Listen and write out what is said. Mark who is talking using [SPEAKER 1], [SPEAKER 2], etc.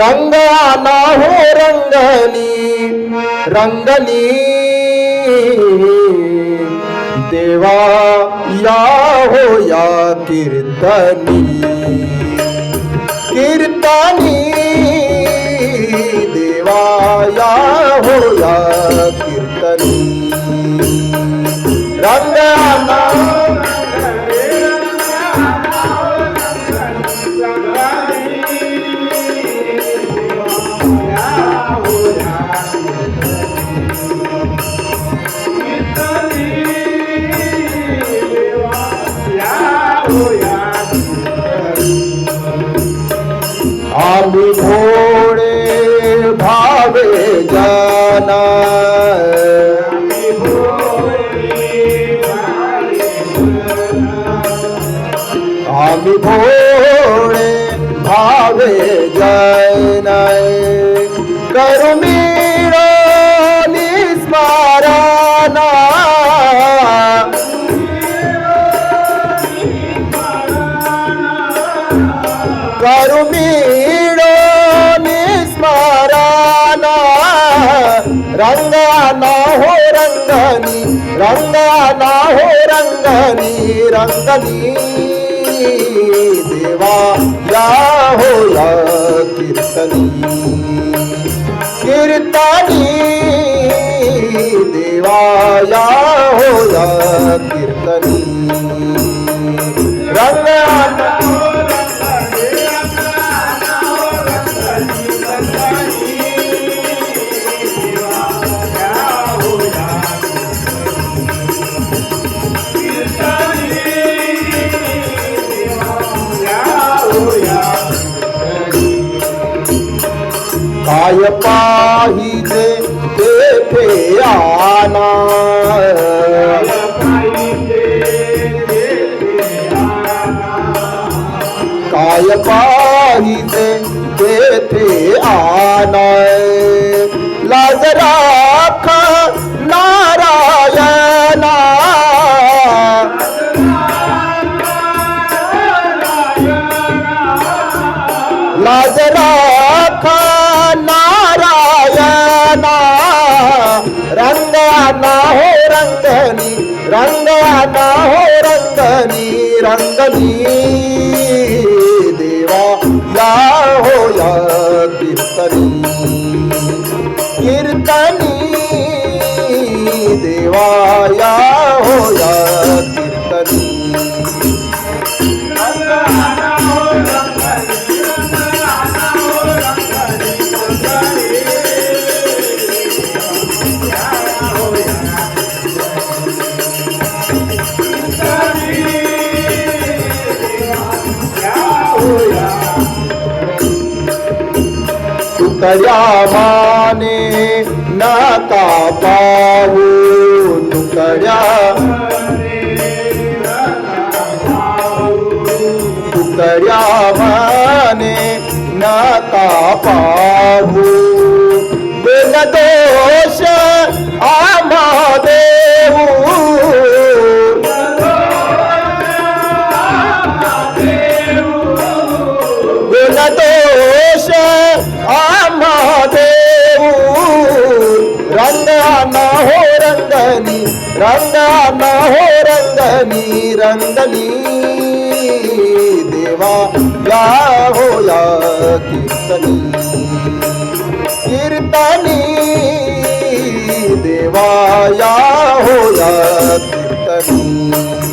[SPEAKER 1] रंगाना हो रंगनी रंगनी देवा या हो या कीर्तनी कीर्तनी देवा या हो या कीर्तनी रंगाना आम्ही भोळे भावे जाना आम्ही भोळे भावे जैनाय रंगाना हो रंगनी रंगा ना हो रंगनी रंगनी। देवा या हो या कीर्तनी। कीर्तनी। काय पाहिजे तेथे आना काय पाहिजे तेथे आना लाज राख नारायणा. लाज राख रंगाना हो रंगनी रंगाना हो रंगनी रंगनी. देवा या हो या कीर्तनी. कीर्तनी देवा या हो या तुकड्या माने नाका पाहू. तुकड्या तुकड्या माने नाका पाहू. बिन रंगनी रंगाना हो रंगनी रंगनी देवा या होया कीर्तनी। कीर्तनी। देवा या होया कीर्तनी।